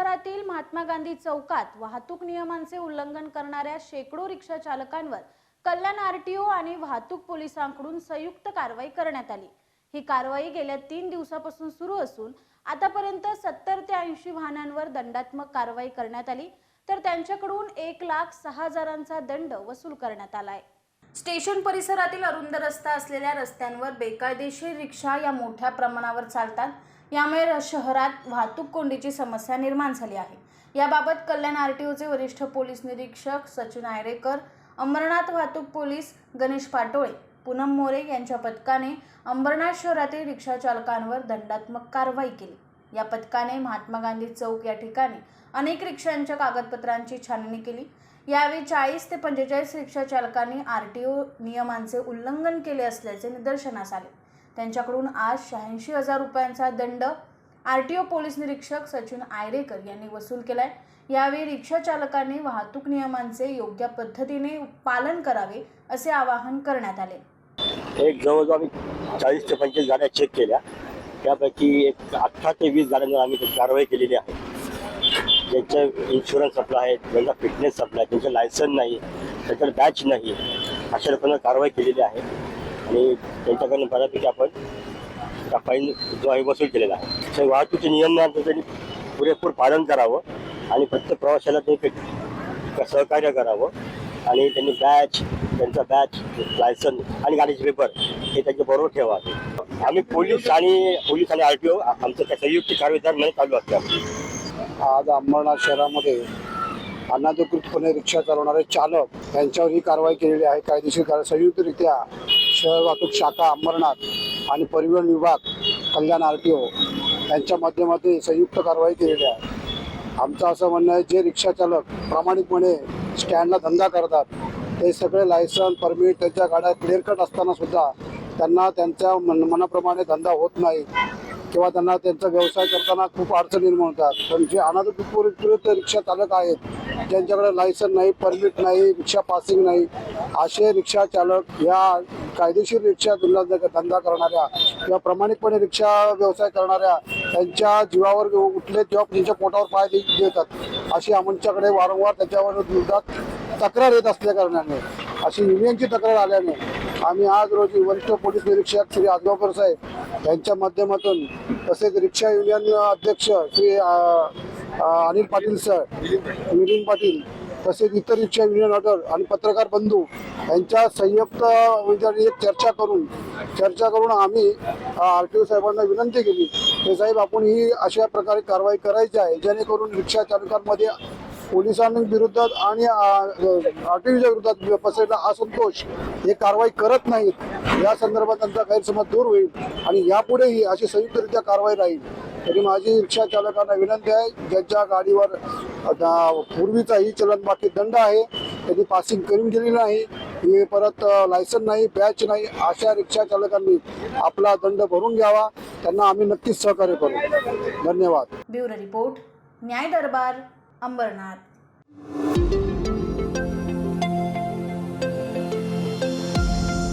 शहरातील महात्मा गांधी चौकात वाहतूक नियमांचे उल्लंघन करणाऱ्या शेकडो रिक्षा चालकांवर कल्याण आरटीओ आणि वाहतूक पोलिसांकडून संयुक्त कारवाई करण्यात आली. ही कारवाई गेल्या तीन दिवसापासून सुरू असून आतापर्यंत सत्तर ते ऐंशी वाहनांवर दंडात्मक कारवाई करण्यात आली. तर त्यांच्याकडून एक लाख सहा हजारांचा दंड वसूल करण्यात आलाय. स्टेशन परिसरातील अरुंद रस्ता असलेल्या रस्त्यांवर बेकायदेशीर रिक्षा या मोठ्या प्रमाणावर चालतात. यामुळे र- शहरात वाहतूक कोंडीची समस्या निर्माण झाली आहे. याबाबत कल्याण आर टी ओचे वरिष्ठ पोलीस निरीक्षक सचिन आयरेकर अंबरनाथ वाहतूक पोलीस गणेश पाटोळे पूनम मोरे यांच्या पथकाने अंबरनाथ शहरातील रिक्षा चालकांवर दंडात्मक कारवाई केली. या पथकाने महात्मा गांधी चौक या ठिकाणी अनेक रिक्षांच्या कागदपत्रांची छाननी केली. यावेळी चाळीस ते पंचेचाळीस रिक्षा चालकांनी आर टी ओ नियमांचे उल्लंघन केले असल्याचे निदर्शनास आले. त्यांच्याकडून आज शहाऐंशी हजार रुपयांचा दंड आर टी ओ पोलीस निरीक्षक सचिन आयरेकर यांनी वसूल केला आहे यावेळी रिक्षाचालकांनी वाहतूक नियमांचे योग्य पद्धतीने पालन करावे असे आवाहन करण्यात आले. एक जवळजवळ आम्ही चाळीस ते पंचवीस गाड्या चेक केल्या. त्यापैकी एक अठरा ते वीस गाड्यांवर आम्ही कारवाई केलेली आहे. ज्यांचं इन्शुरन्स सप्लाय आहे ज्यांचा फिटनेस सप्लाय आहे त्यांचं लायसन नाही त्यांच्याकडे बॅच नाही अशा लोकांना कारवाई केलेली आहे. आणि त्यांच्याकडनं बऱ्यापैकी आपण त्या फाईन जो आहे वसूल केलेला आहे. तर वाहतुकीचे नियमांचं त्यांनी पुरेपूर पालन करावं आणि प्रत्येक प्रवाशाला ते सहकार्य करावं आणि त्यांनी बॅच त्यांचा बॅच लायसन आणि गाडीचे पेपर हे त्यांच्या बरोबर ठेवावे. आम्ही पोलीस आणि पोलीस आणि आर टी ओ आमचं त्या संयुक्त कारवाईदार चालू असतं. आज अंबरनाथ शहरामध्ये अनाधिकृतपणे रिक्षा चालवणारे चालक यांच्यावर ही कारवाई केलेली आहे. कायदेशीर कारवाई संयुक्तरित्या शहर वाहतूक शाखा अंबरनाथ आणि परिवहन विभाग कल्याण आर टी ओ यांच्या माध्यमातून संयुक्त कारवाई केलेली आहे. आमचं असं म्हणणं आहे जे रिक्षा चालक प्रामाणिकपणे स्टँडला धंदा करतात ते सगळे लायसन परमिट त्यांच्या गाड्या क्लिअर कट असताना सुद्धा त्यांना त्यांच्या मन मनाप्रमाणे धंदा होत नाही किंवा त्यांना त्यांचा व्यवसाय करताना खूप अडचणी निर्माण होतात पण जे अनाधिकृत रिक्षा चालक आहेत ज्यांच्याकडे लायसन नाही परमिट नाही रिक्षा पासिंग नाही असे रिक्षा चालक या कायदेशीर रिक्षा धंदा धंदा करणाऱ्या किंवा प्रामाणिकपणे रिक्षा व्यवसाय करणाऱ्या त्यांच्या जीवावर उठले तेव्हा त्यांच्या पोटावर पाय देतात. अशी आमच्याकडे वारंवार त्याच्यावर विरोधात तक्रार येत असल्या कारणाने अशी युनियनची तक्रार आल्याने आम्ही आज रोजी वरिष्ठ पोलीस निरीक्षक श्री आजगावकर साहेब यांच्या माध्यमातून तसेच रिक्षा युनियन अध्यक्ष श्री अनिल पाटील सर मिलिंद पाटील तसेच इतर रिक्षा युनियन ऑर्डर आणि पत्रकार बंधू यांच्या संयुक्त एक चर्चा करून चर्चा करून आम्ही आर टी ओ साहेबांना विनंती केली. की साहेब आपण ही अशा प्रकारे कारवाई करायची आहे जेणेकरून रिक्षा चालकांमध्ये पोलिसांविरुद्ध आणि आर टी ओच्या विरोधात पसरलेला असंतोष हे कारवाई करत नाहीत. या संदर्भात त्यांचा गैरसमज दूर होईल आणि यापुढेही अशी संयुक्तरित्या कारवाई राहील. तरी माझी रिक्षा चालकांना विनंती आहे ज्यांच्या गाडीवर आता पूर्वीचा ही चलन बाकी दंड आहे त्यांनी पासिंग करून गेली नाही हे परत लायसन नाही बॅच नाही अशा रिक्षा चालकांनी आपला दंड भरून घ्यावा. त्यांना आम्ही नक्कीच सहकार्य करू. धन्यवाद. ब्युरो रिपोर्ट न्याय दरबार अंबरनाथ.